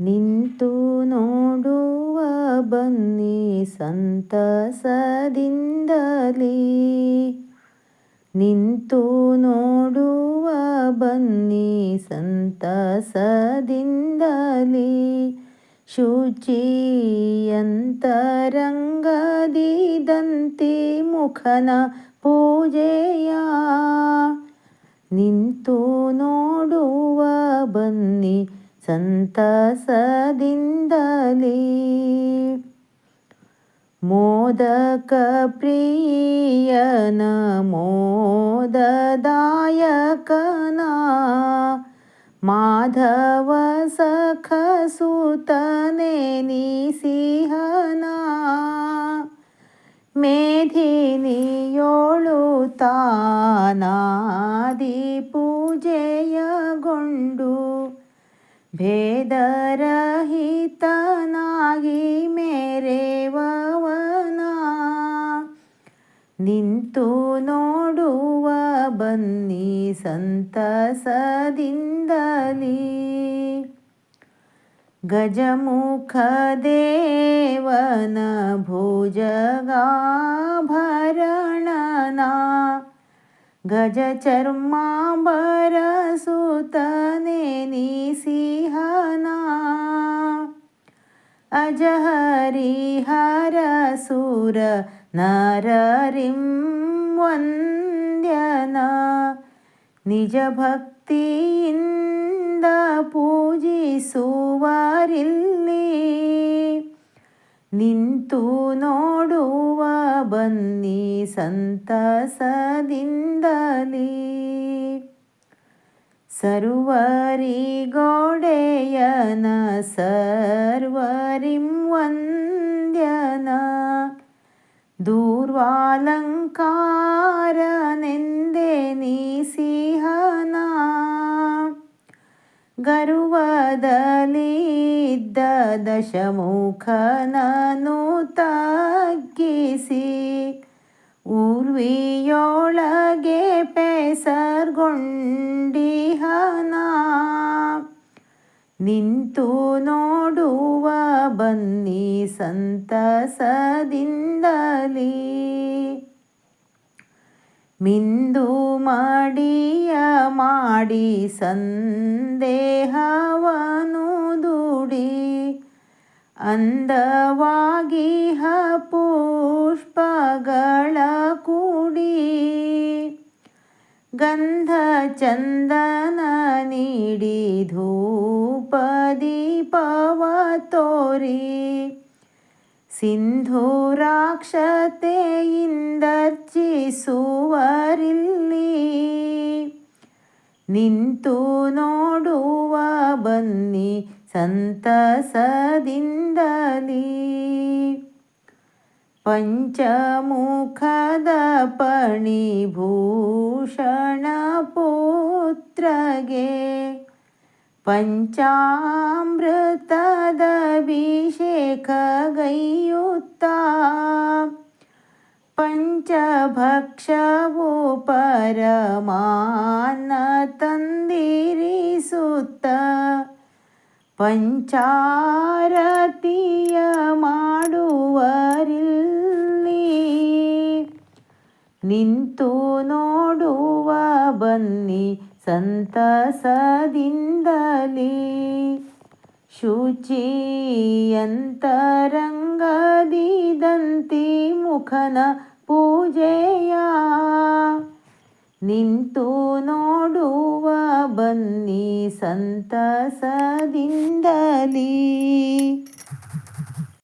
ನಿಂತು ನೋಡುವ ಬನ್ನಿ ಸಂತಸದಿಂದಲೇ. ನಿಂತು ನೋಡುವ ಬನ್ನಿ ಸಂತಸದಿಂದಲೇ. ಶುಚಿಯಂತರಂಗದಿದಂತೆ ಮುಖನ ಪೂಜೆಯ ಸಂತಸದಿಂದಲೇ. ಮೋದಕ ಪ್ರಿಯನ ಮೋದದಾಯಕನ. ಮಾಧವ ಸಖ ಸುತನೆ ನಿಸಿಹನ. ಮೇಧಿನಿಯೋಳು ತಾನಾದಿ ಪೂಜೆಯಗೊಂಡು. ಭೇದರಹಿತನಾಗಿ ಮೇರೆವವನ. ನಿಂತು ನೋಡುವ ಬನ್ನಿ ಸಂತಸದಿಂದಲೀ. ಗಜಮುಖ ದೇವನ ಭುಜಗಾಭರಣನ. ಗಜ ಚರ್ಮಾಂಬರ ಸುತನೆ ನಿಸಿಹನ ಅಜಹರಿಹರ ಸುರ ನರರಿಂ ವಂದ್ಯನ ನಿಜ ಭಕ್ತಿಯಿಂದ ಪೂಜಿಸುವರಿಲ್ಲಿ ನಿಂತು ನೋಡುವ ಬನ್ನಿ ಸಂತಸದಿಂದಲೇ ಸರ್ವರಿಗೋಡೆಯನ ಸರ್ವರಿಂ ವಂದ್ಯನ ದೂರ್ವಾಲಂಕಾರನೆಂದೇ ನಿಸಿಹನ ಗರ್ವದಲ್ಲಿದ್ದ ದಶಮುಖನನು ತಗ್ಗಿಸಿ ಊರ್ವಿಯೊಳಗೆ ಪೆಸರ್ಗೊಂಡಿಹನ ನಿಂತು ನೋಡುವ ಬನ್ನಿ ಸಂತಸದಿಂದಲೇ. ಮಿಂದು ಮಾಡಿಯ ಮಾಡಿ ಸಂದೇಹವನು ದುಡಿ. ಅಂದವಾಗಿಹ ಪುಷ್ಪಗಳ ಕೂಡಿ. ಗಂಧ ಚಂದನ ನೀಡಿ ಧೂಪ ದೀಪವ ತೋರಿ ಸಿಂಧೂರಾಕ್ಷತೆಯಿಂದರ್ಚಿಸುವರಿಲ್ಲಿ ನಿಂತು ನೋಡುವ ಬನ್ನಿ ಸಂತಸದಿಂದಲೇ ಪಂಚಮುಖದ ಪಣಿಭೂಷಣ ಪುತ್ರಗೆ ಪಂಚಾಮೃತದ ಅಭಿಷೇಕಗೈಯುತ್ತ ಪಂಚಭಕ್ಷವು ಪರಮಾನ್ನ ತಂದಿರಿಸುತ್ತ ಪಂಚಾರತಿಯ ಮಾಡುವರಿಲ್ಲಿ ನಿಂತು ನೋಡುವ ಬನ್ನಿ ಸಂತಸದಿಂದಲೇ ಶುಚಿಯಂತರಂಗದಿದಂತಿ ಮುಖನ ಪೂಜೆಯ ನಿಂತು ನೋಡುವ ಬನ್ನಿ ಸಂತಸದಿಂದಲೇ.